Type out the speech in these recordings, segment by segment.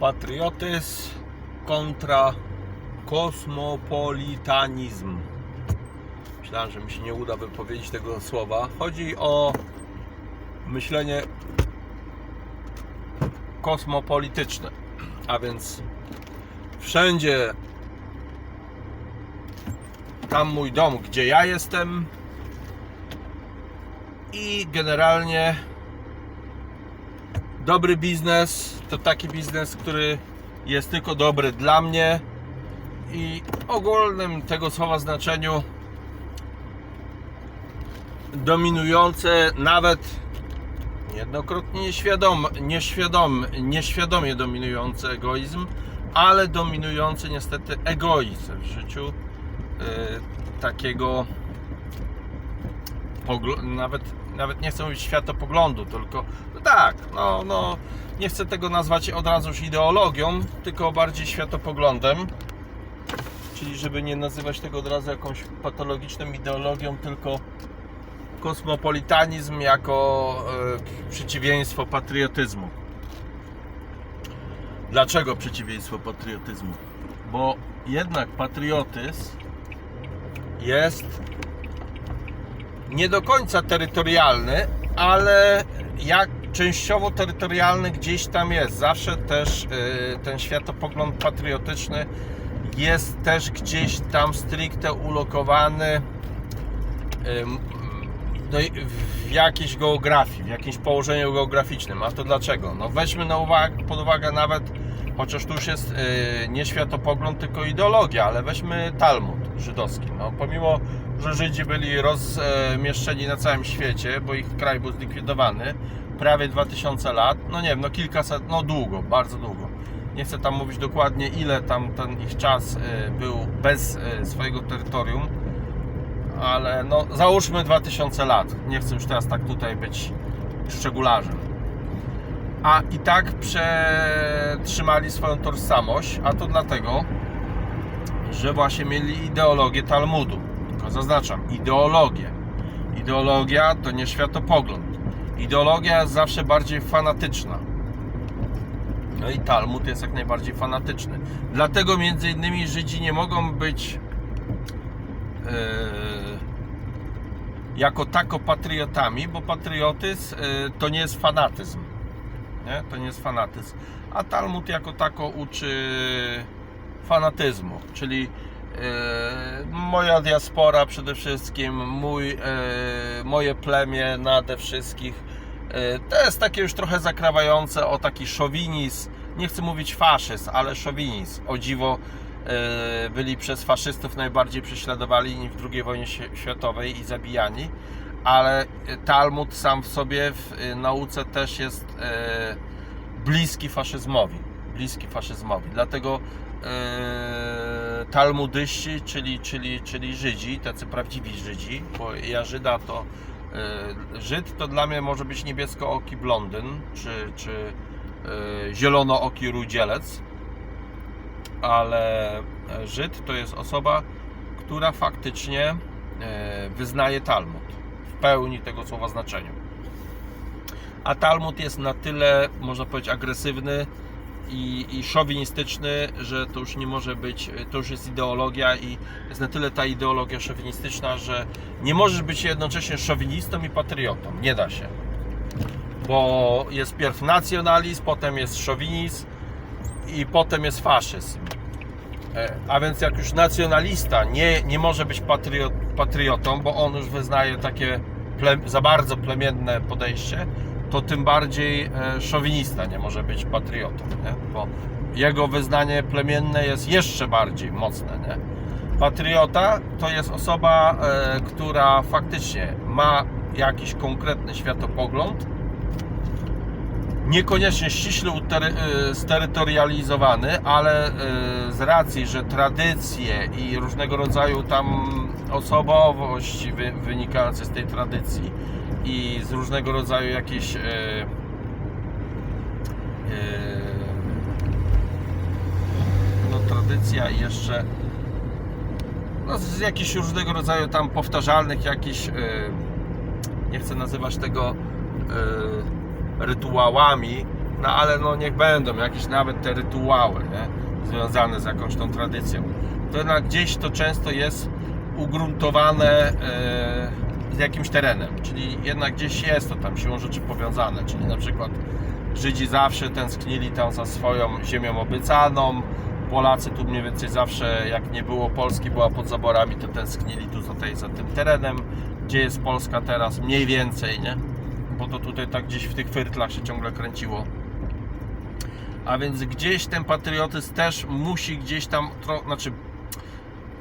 Patriotyzm kontra kosmopolitanizm. Myślałem, że mi się nie uda wypowiedzieć tego słowa. Chodzi o myślenie kosmopolityczne. A więc wszędzie tam mój dom, gdzie ja jestem i generalnie dobry biznes to taki biznes, który jest tylko dobry dla mnie i ogólnym tego słowa znaczeniu dominujące nawet niejednokrotnie nieświadom, nieświadom, nieświadomie dominujący egoizm, ale dominujący niestety egoizm w życiu yy, takiego nawet, nawet nie chcę mówić światopoglądu, tylko no tak, no, no nie chcę tego nazwać od razu już ideologią, tylko bardziej światopoglądem. Czyli żeby nie nazywać tego od razu jakąś patologiczną ideologią, tylko kosmopolitanizm jako e, przeciwieństwo patriotyzmu. Dlaczego przeciwieństwo patriotyzmu? Bo jednak patriotyzm jest nie do końca terytorialny, ale jak częściowo terytorialny gdzieś tam jest. Zawsze też y, ten światopogląd patriotyczny jest też gdzieś tam stricte ulokowany no, w jakiejś geografii, w jakimś położeniu geograficznym. A to dlaczego? No weźmy na uwagę, pod uwagę nawet, chociaż tu już jest yy, nie światopogląd, tylko ideologia, ale weźmy Talmud żydowski. No, pomimo, że Żydzi byli rozmieszczeni na całym świecie, bo ich kraj był zlikwidowany, prawie 2000 lat, no nie wiem, no kilkaset, no długo, bardzo długo. Nie chcę tam mówić dokładnie, ile tam ten ich czas yy, był bez yy, swojego terytorium, ale no załóżmy 2000 lat. Nie chcę już teraz tak tutaj być szczegularzem. A i tak przetrzymali swoją tożsamość, a to dlatego, że właśnie mieli ideologię Talmudu. Tylko zaznaczam, ideologię. Ideologia to nie światopogląd. Ideologia jest zawsze bardziej fanatyczna. No i Talmud jest jak najbardziej fanatyczny. Dlatego między innymi Żydzi nie mogą być e, jako tako patriotami, bo patriotyzm e, to nie jest fanatyzm. Nie? To nie jest fanatyzm. A Talmud jako tako uczy fanatyzmu, czyli e, moja diaspora przede wszystkim, mój, e, moje plemię nade wszystkich. E, to jest takie już trochę zakrawające o taki szowinizm, nie chcę mówić faszyzm, ale szowinizm. O dziwo byli przez faszystów najbardziej prześladowani w II wojnie świ- światowej i zabijani, ale Talmud sam w sobie w nauce też jest bliski faszyzmowi. Bliski faszyzmowi. Dlatego talmudyści, czyli, czyli, czyli Żydzi, tacy prawdziwi Żydzi, bo ja Żyda to e, Żyd to dla mnie może być niebieskooki blondyn, czy, czy e, zielonooki rudzielec, ale Żyd to jest osoba, która faktycznie e, wyznaje Talmud w pełni tego słowa znaczeniu. A Talmud jest na tyle, można powiedzieć, agresywny i, i szowinistyczny, że to już nie może być, to już jest ideologia i jest na tyle ta ideologia szowinistyczna, że nie możesz być jednocześnie szowinistą i patriotą. Nie da się. Bo jest pierw nacjonalizm, potem jest szowinizm i potem jest faszyzm. E, A więc jak już nacjonalista nie, nie może być patriot, patriotą, bo on już wyznaje takie ple, za bardzo plemienne podejście, to tym bardziej e, szowinista nie może być patriotą, nie? bo jego wyznanie plemienne jest jeszcze bardziej mocne. Nie? Patriota to jest osoba, e, która faktycznie ma jakiś konkretny światopogląd, niekoniecznie ściśle y, sterytorializowany, ale z racji, że tradycje i różnego rodzaju tam osobowość wy- wynikające z tej tradycji i z różnego rodzaju jakieś y, y, no tradycja i jeszcze no, z jakichś różnego rodzaju tam powtarzalnych jakichś y, nie chcę nazywać tego y, rytuałami, no ale no niech będą jakieś nawet te rytuały, nie? Związane z jakąś tą tradycją. To jednak gdzieś to często jest ugruntowane e, z jakimś terenem, czyli jednak gdzieś jest to tam siłą rzeczy powiązane, czyli na przykład Żydzi zawsze tęsknili tam za swoją ziemią obiecaną, Polacy tu mniej więcej zawsze, jak nie było Polski, była pod zaborami, to tęsknili tu za, tej, za tym terenem, gdzie jest Polska teraz, mniej więcej, nie? Bo to tutaj tak gdzieś w tych fyrtlach się ciągle kręciło. A więc gdzieś ten patriotyzm też musi gdzieś tam, znaczy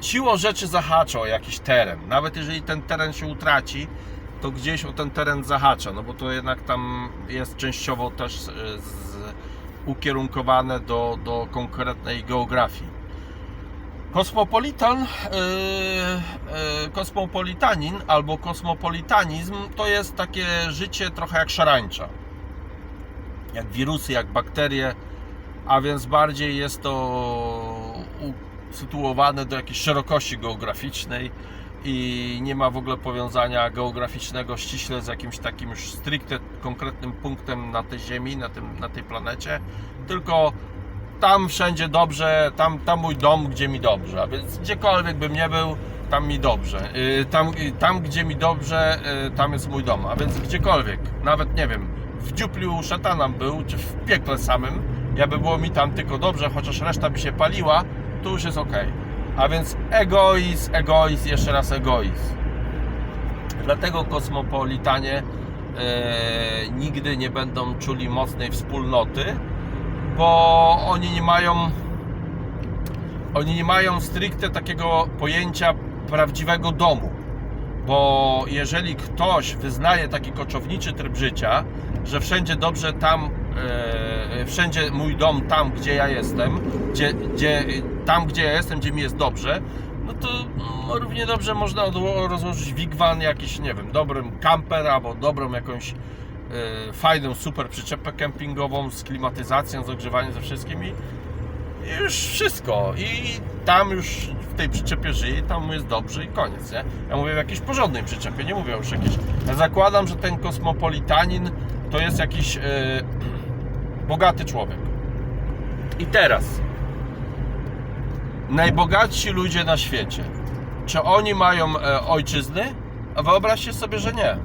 siłą rzeczy zahacza o jakiś teren. Nawet jeżeli ten teren się utraci, to gdzieś o ten teren zahacza, no bo to jednak tam jest częściowo też e, ukierunkowane do, do konkretnej geografii. Kosmopolitan, yy, yy, kosmopolitanin albo kosmopolitanizm to jest takie życie trochę jak szarańcza. Jak wirusy, jak bakterie, a więc bardziej jest to usytuowane do jakiejś szerokości geograficznej i nie ma w ogóle powiązania geograficznego ściśle z jakimś takim już stricte konkretnym punktem na tej Ziemi, na, tym, na tej planecie, tylko tam wszędzie dobrze, tam, tam mój dom, gdzie mi dobrze, a więc gdziekolwiek bym nie był, tam mi dobrze. Yy, Tam, yy, tam gdzie mi dobrze, yy, tam jest mój dom, a więc gdziekolwiek, nawet nie wiem, w dziupliu szatanem był, czy w piekle samym, jakby było mi tam tylko dobrze, chociaż reszta by się paliła, to już jest ok. A więc egoizm, egoizm, jeszcze raz egoizm. Dlatego kosmopolitanie e, nigdy nie będą czuli mocnej wspólnoty, bo oni nie mają oni nie mają stricte takiego pojęcia prawdziwego domu. Bo jeżeli ktoś wyznaje taki koczowniczy tryb życia, że wszędzie dobrze tam, e, wszędzie mój dom tam, gdzie ja jestem, gdzie, gdzie, tam, gdzie ja jestem, gdzie mi jest dobrze, no to mm, równie dobrze można rozłożyć wigwan, jakiś, nie wiem, dobrym camper albo dobrą jakąś e, fajną, super przyczepę kempingową z klimatyzacją, z ogrzewaniem, ze wszystkim i już wszystko. I tam już w tej przyczepie żyje, tam mu jest dobrze i koniec, nie? Ja mówię w jakiejś porządnej przyczepie, nie mówię już jakiejś. Ja zakładam, że ten kosmopolitanin to jest jakiś e, bogaty człowiek. I teraz najbogatsi ludzie na świecie. Czy oni mają e, ojczyzny? A wyobraźcie sobie, że nie.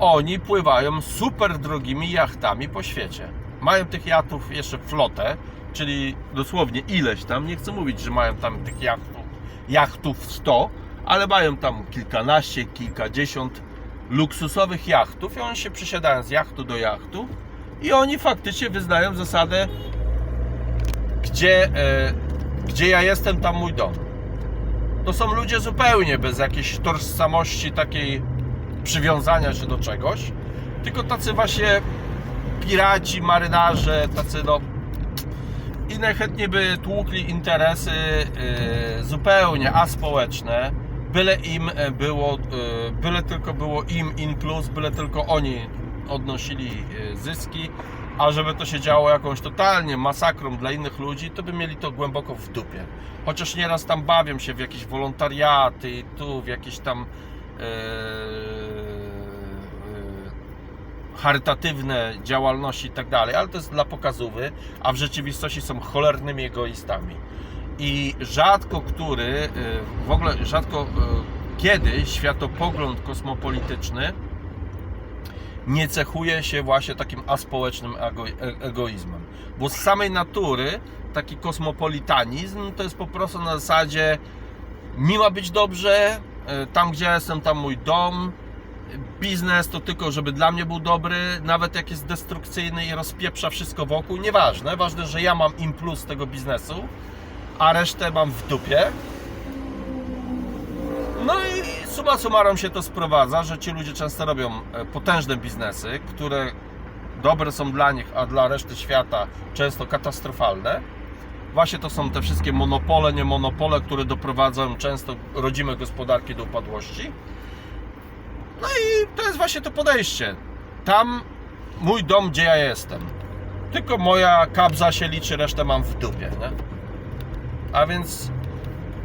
Oni pływają super drogimi jachtami po świecie. Mają tych jachtów jeszcze flotę, czyli dosłownie ileś tam. Nie chcę mówić, że mają tam tych jachtów, jachtów 100, ale mają tam kilkanaście, kilkadziesiąt luksusowych jachtów i oni się przesiadają z jachtu do jachtu i oni faktycznie wyznają zasadę gdzie, e, gdzie ja jestem, tam mój dom. To są ludzie zupełnie bez jakiejś tożsamości takiej przywiązania się do czegoś, tylko tacy właśnie piraci, marynarze, tacy no i najchętniej by tłukli interesy y, zupełnie aspołeczne, byle im e, było, y, byle tylko było im in plus, byle tylko oni odnosili y, zyski, a żeby to się działo jakąś totalnie masakrą dla innych ludzi, to by mieli to głęboko w dupie. Chociaż nieraz tam bawią się w jakieś wolontariaty, i tu w jakieś tam e, charytatywne działalności i tak dalej, ale to jest dla pokazówy, a w rzeczywistości są cholernymi egoistami. I rzadko który, y, w ogóle rzadko y, kiedy światopogląd kosmopolityczny nie cechuje się właśnie takim aspołecznym ego, e- egoizmem. Bo z samej natury taki kosmopolitanizm to jest po prostu na zasadzie mi ma być dobrze, y, tam gdzie jestem, tam mój dom, biznes to tylko, żeby dla mnie był dobry, nawet jak jest destrukcyjny i rozpieprza wszystko wokół, nieważne, ważne, że ja mam impuls tego biznesu, a resztę mam w dupie. No i summa summarum się to sprowadza, że ci ludzie często robią e, potężne biznesy, które dobre są dla nich, a dla reszty świata często katastrofalne. Właśnie to są te wszystkie monopole, nie monopole, które doprowadzają często rodzime gospodarki do upadłości. No i to jest właśnie to podejście. Tam mój dom, gdzie ja jestem. Tylko moja kabza się liczy, resztę mam w dupie, nie? A więc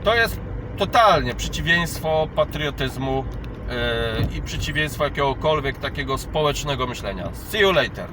to jest totalnie przeciwieństwo patriotyzmu yy, i przeciwieństwo jakiegokolwiek takiego społecznego myślenia. See you later.